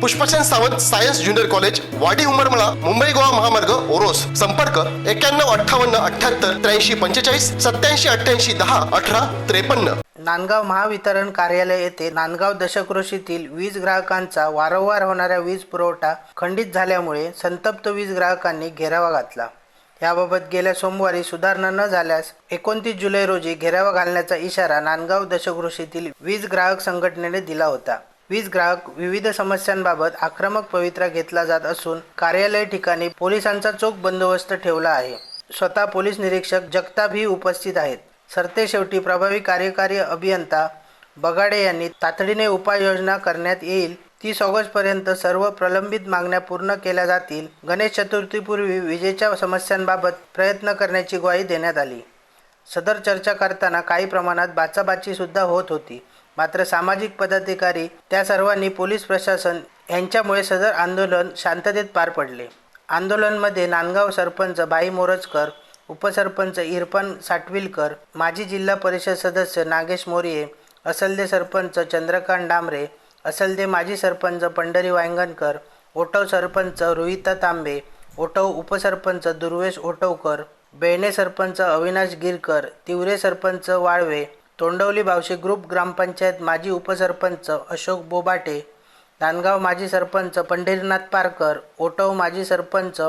Pushpchand Sawant science junior college Wadi Umarmala Mumbai Goa महामार्ग ओरोस. संपर्क एक्क्याण्णव अठ्ठावन्न अठ्ठ्याहत्तर त्र्याऐंशी पंचेचाळीस सत्याऐंशी अठ्ठ्याऐंशी दहा अठरा त्रेपन्न. नांदगाव महावितरण कार्यालय येथे नांदगाव दशकृषीतील वीज ग्राहकांचा वारंवार होणारा वीज पुरवठा खंडित झाल्यामुळे संतप्त वीज ग्राहकांनी घेरावा घातला. याबाबत गेल्या सोमवारी सुधारणा न झाल्यास एकोणतीस जुलै रोजी घेरावा घालण्याचा इशारा नांदगाव दशकृषीतील वीज ग्राहक संघटनेने दिला होता. वीज ग्राहक विविध समस्यांबाबत आक्रमक पवित्रा घेतला जात असून कार्यालय ठिकाणी पोलिसांचा चोख बंदोबस्त ठेवला आहे. स्वतः पोलीस निरीक्षक जगतापही उपस्थित आहेत. सरतेशेवटी प्रभावी कार्यकारी अभियंता बगाडे यांनी तातडीने उपाययोजना करण्यात येईल. तीस ऑगस्टपर्यंत सर्व प्रलंबित मागण्या पूर्ण केल्या जातील. गणेश चतुर्थीपूर्वी विजेच्या समस्यांबाबत प्रयत्न करण्याची ग्वाही देण्यात आली. सदर चर्चा करताना काही प्रमाणात बाचाबाची सुद्धा होत होती. मात्र सामाजिक पदाधिकारी त्या सर्वांनी पोलीस प्रशासन यांच्यामुळे सदर आंदोलन शांततेत पार पडले. आंदोलनमध्ये नांदगाव सरपंच बाई मोरजकर उपसरपंच इरफान साटविलकर माजी जिल्हा परिषद सदस्य नागेश मोरिये असलदे सरपंच चंद्रकांत डांबरे असलदे माजी सरपंच पंढरी वांगणकर ओटव सरपंच रोहिता तांबे ओटव उपसरपंच दुर्वेश ओटवकर बेणे सरपंच अविनाश गिरकर तिवरे सरपंच वाळवे तोंडवली भावशी ग्रुप ग्रामपंचायत माजी उपसरपंच अशोक बोबाटे नांदगाव माजी सरपंच पंढरीनाथ पारकर ओटव माजी सरपंच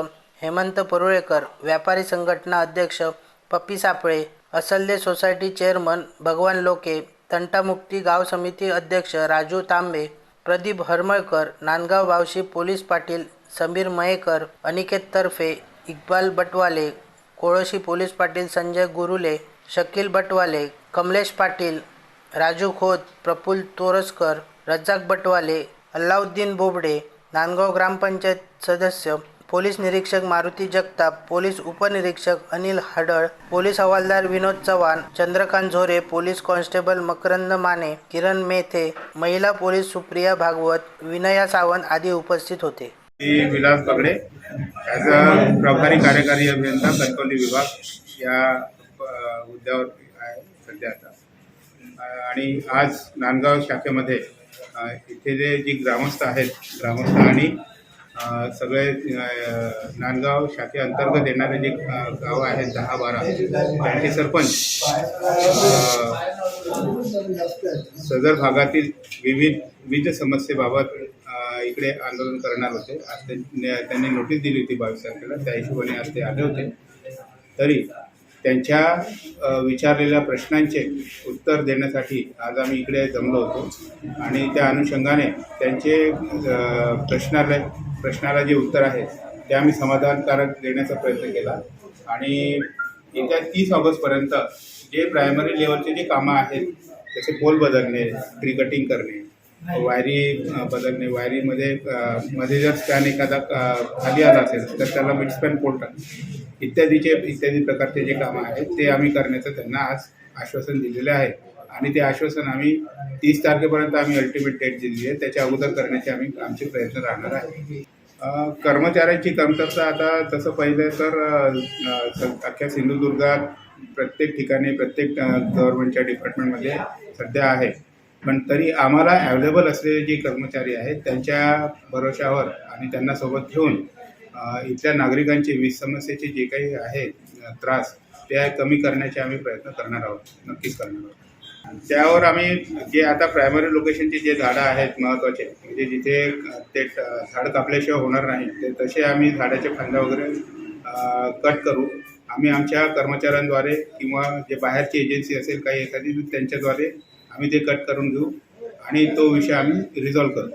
हेमंत परुळेकर व्यापारी संघटना अध्यक्ष पप्पी सापळे असल्ले सोसायटी चेअरमन भगवान लोके तंटामुक्ती गाव समिती अध्यक्ष राजू तांबे प्रदीप हरमळकर नांदगाव बावशी पोलीस पाटील समीर मयेकर अनिकेत तर्फे इक्बाल बटवाले कोळशी पोलीस पाटील संजय गुरुले शकील बटवाले कमलेश पाटील राजू खोत प्रफुल्ल तोरसकर रज्जाक बटवाले अल्लाउद्दीन बोबडे नांदगाव ग्रामपंचायत सदस्य पोलीस निरीक्षक मारुती जगताप पोलीस उपनिरीक्षक अनिल हडळ पोलीस हवालदार विनोद चव्हाण चंद्रकांत झोरे पोलीस कॉन्स्टेबल मकरंद माने किरण मेथे महिला पोलीस सुप्रिया भागवत विनया सावंत आदी उपस्थित होते. मी विलास बगडे ॲज अ प्रभारी कार्यकारी अभियंता कणकवली विभाग या मुद्द्यावरती आहे सध्या आता. आणि आज नांदगाव शाखेमध्ये इथे जे जी ग्रामस्थ आहेत ग्रामस्थ आणि सगळे नांदगाव नांदगाव शाखेअंतर्गत येणारे जे गावं आहेत दहा बारा त्यांचे सरपंच सदर भागातील विविध विविध समस्येबाबत इकडे आंदोलन करणार होते. आज त्यांनी नोटीस दिली होती बावीस तारखेला. त्या हिशोबाने आज ते आले होते. तरी त्यांच्या विचारलेल्या प्रश्नांचे उत्तर देण्यासाठी आज आम्ही इकडे जमलो होतो. आणि त्या अनुषंगाने त्यांचे प्रश्नालय प्रश्नाला जे उत्तर आहे ते आम्ही समाधानकारक देण्याचा प्रयत्न केला. आणि येत्या तीस ऑगस्टपर्यंत जे प्रायमरी लेवलचे जे कामं आहेत जसे पोल बदलणे ट्री कटिंग करणे वायरी बदलणे वायरीमध्ये मध्ये जर स्पॅन एखादा खाली आला असेल तर त्याला मिड स्पॅन पोर्टल इत्यादीचे इत्यादी प्रकारचे जे कामं आहेत ते आम्ही करण्याचं त्यांना आज आश्वासन दिलेलं आहे. आणि ते आश्वासन आम्ही तीस तारखेपर्यंत आम्ही अल्टिमेट डेट दिलेली आहे. त्याच्या अगोदर करण्याचे आम्ही आमचे प्रयत्न राहणार आहे. कर्मचाऱ्यांची कमतरता आता तसं पाहिलं तर अख्ख्या सिंधुदुर्गात प्रत्येक ठिकाणी प्रत्येक गव्हर्नमेंटच्या डिपार्टमेंटमध्ये सध्या आहे. पण तरी आम्हाला ॲवेलेबल असलेले जे कर्मचारी आहेत त्यांच्या भरोशावर आणि त्यांना सोबत घेऊन इथल्या नागरिकांचे वीज समस्येचे जे काही आहेत त्रास ते कमी करण्याचे आम्ही प्रयत्न करणार आहोत नक्कीच करणार आहोत. त्यावर आम्ही जे आता प्रायमरी लोकेशनचे जे झाडं आहेत महत्त्वाचे म्हणजे जिथे ते झाड कापल्याशिवाय होणार नाही ते तसे आम्ही झाडाचे फांद्या वगैरे कट करू. आम्ही आमच्या कर्मचाऱ्यांद्वारे किंवा जे बाहेरची एजन्सी असेल काही एखादी त्यांच्याद्वारे आम्ही ते कट करून घेऊ आणि तो विषय आम्ही रिझॉल्व करू.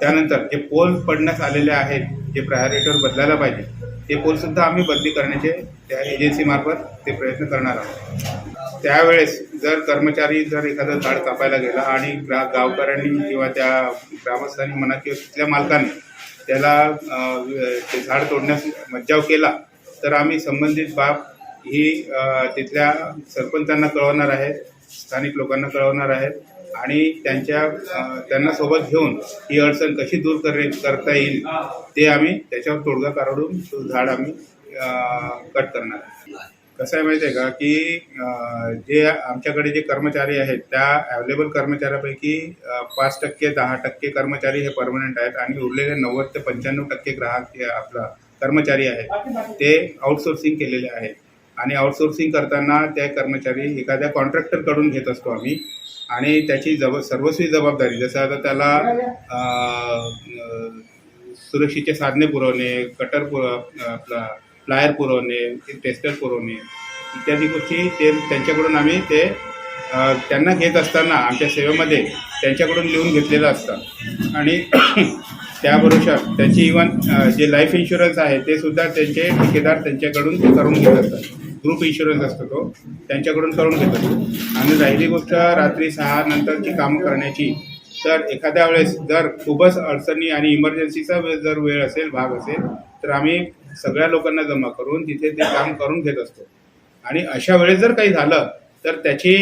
त्यानंतर जे पोल पडण्यास आलेले आहेत जे प्रायोरिटीवर बदलायला पाहिजे ते पोलसुद्धा आम्ही बदली करण्याचे त्या एजन्सीमार्फत ते प्रयत्न करणार आहोत. त्यावेळेस जर कर्मचारी जर एखादं झाड कापायला गेला आणि ग्रा गावकऱ्यांनी किंवा त्या ग्रामस्थांनी म्हणा किंवा तिथल्या मालकाने त्याला ते झाड तोडण्यास मज्जाव केला तर आम्ही संबंधित बाब ही तिथल्या सरपंचांना कळवणार आहे. स्थानिक लोकांना कळवणार आहेत आणि त्यांच्या त्यांना सोबत घेऊन ही अडचण कशी दूर करे करता येईल ते आम्ही त्याच्यावर तोडगा काढून तो झाड आम्ही कट करणार आहे कसं आहे माहिती आहे का की जे आमच्याकडे जे कर्मचारी आहेत त्या अवेलेबल कर्मचाऱ्यापैकी पाच टक्के दहा टक्के कर्मचारी हे परमनंट आहेत आणि उरलेले नव्वद ते पंच्याण्णव टक्के ग्राहक जे आपला कर्मचारी आहेत ते आउटसोर्सिंग केलेले आहेत. आणि आउटसोर्सिंग करताना त्या कर्मचारी एखाद्या कॉन्ट्रॅक्टरकडून घेत असतो आम्ही. आणि त्याची जब सर्वस्वी जबाबदारी जसं आता त्याला सुरक्षेचे साधने पुरवणे कटर पुर आपला प्लायर पुरवणे टेस्टर पुरवणे इत्यादी गोष्टी ते त्यांच्याकडून आम्ही ते त्यांना घेत असताना आमच्या सेवेमध्ये त्यांच्याकडून लिहून घेतलेलं असतं. आणि त्याबरोबर त्याची इवन जे लाईफ इन्शुरन्स आहे ते सुद्धा त्यांचे ठेकेदार त्यांच्याकडून करून घेत असतात. ग्रुप इन्शुरन्स असतो तो त्यांच्याकडून करून घेत असतो आणि राहिली गोष्ट रात्री सहा नंतरची कामं करण्याची. तर एखाद्या वेळेस जर खूपच अडचणी आणि इमर्जन्सीचा वेळ जर वेळ असेल भाग असेल तर आम्ही सगळ्या लोकांना जमा करून तिथे ते काम करून घेत असतो. आणि अशा वेळेस जर काही झालं तर त्याची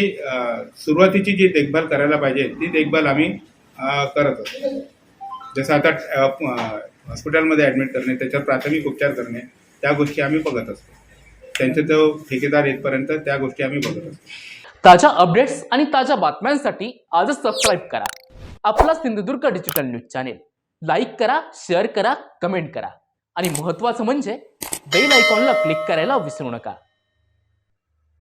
सुरुवातीची जी देखभाल करायला पाहिजे ती देखभाल आम्ही करत असतो. जसं आता हॉस्पिटलमध्ये ॲडमिट करणे त्याच्यावर प्राथमिक उपचार करणे त्या गोष्टी आम्ही बघत असतो. त्यांचे तो ठेकेदार येतपर्यंत त्या गोष्टी आम्ही बघत असतो. ताज्या अपडेट्स आणि ताज्या बातम्यांसाठी आजच सबस्क्राईब करा. आपला Sindhudurg digital news channel like करा शेअर करा कमेंट करा. आणि महत्त्वाचं म्हणजे बेल आयकॉनला क्लिक करायला विसरू नका.